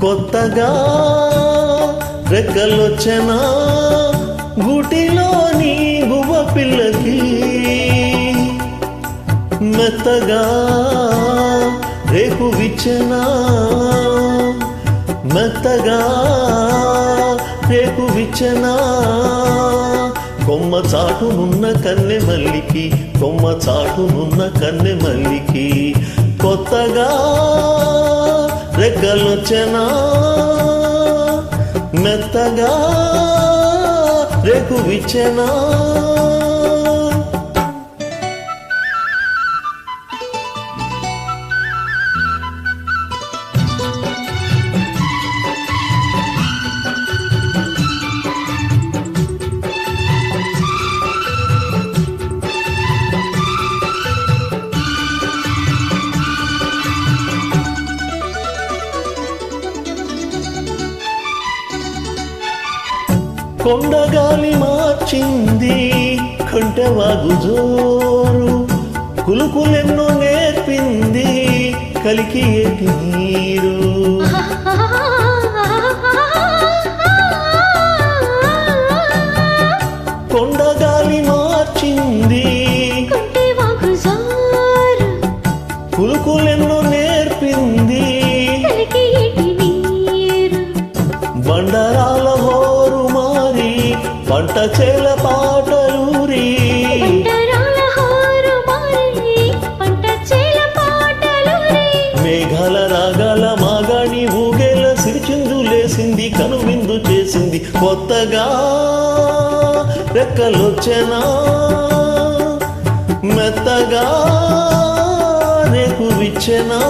కొత్తగా రెక్కలొచ్చనా? గుటిలోని గువ్వ పిల్లకి మెత్తగా రేపు విచ్చనా మెత్తగా రేపు విచ్చనా కొమ్మ చాటునున్న కన్నె మల్లికి కొమ్మ చాటునున్న కన్నె మల్లికి కొత్తగా రెక్కలొచ్చనా మెత్తగా రేకు కొండగాలి మార్చింది కంటవాగు జోరు. కులుకులెన్నో నేర్పింది కలికి ఏటి నీరు. కొండగాలి మార్చింది కులుకులెన్నో నేర్పింది మారి పంట చేల పాటలూరి మేఘాల రాగాల మాగాణి ఊగేల సిరిచిందులేసింది కనువిందు చేసింది కొత్తగా రెక్కలొచ్చెనా. మెత్తగా రేపు విచ్చెనా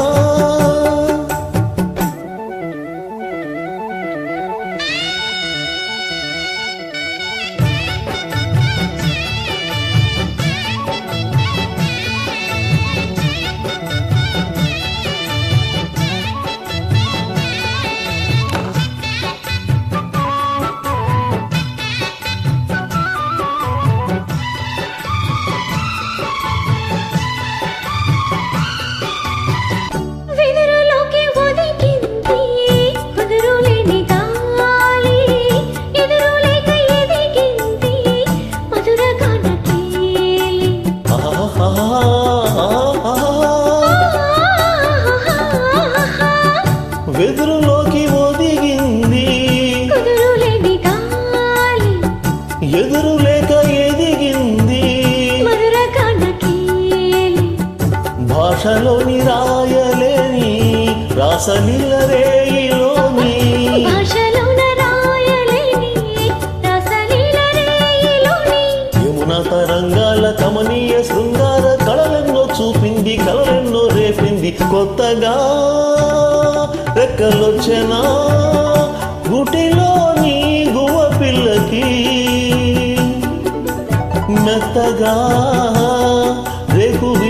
భాషలోని రాయలేని రాసలీల రేయిలోని భాషలోన రాయలేని రసలీల రేయిలోని యమున తరంగాల కమనీయ శృంగార కళలెన్నో చూపింది కళలెన్నో రేపింది కొత్తగా. రెక్కలొచ్చెనా గుటిలోని గువ్వ పిల్లకి మెత్తగా.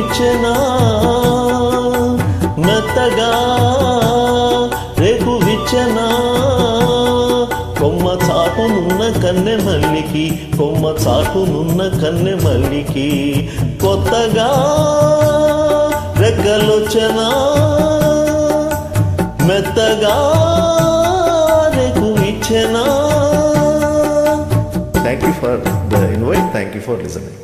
రేకు నతగా రేపు విచ్చనా కొమ్మ చాటునున్న కన్నె మల్లికి కొమ్మ చాటునున్న కన్నె మల్లికి కొత్తగా రెక్కలొచ్చనా? మెత్తగా రేపు విచ్చనా thank you for the invite thank you for listening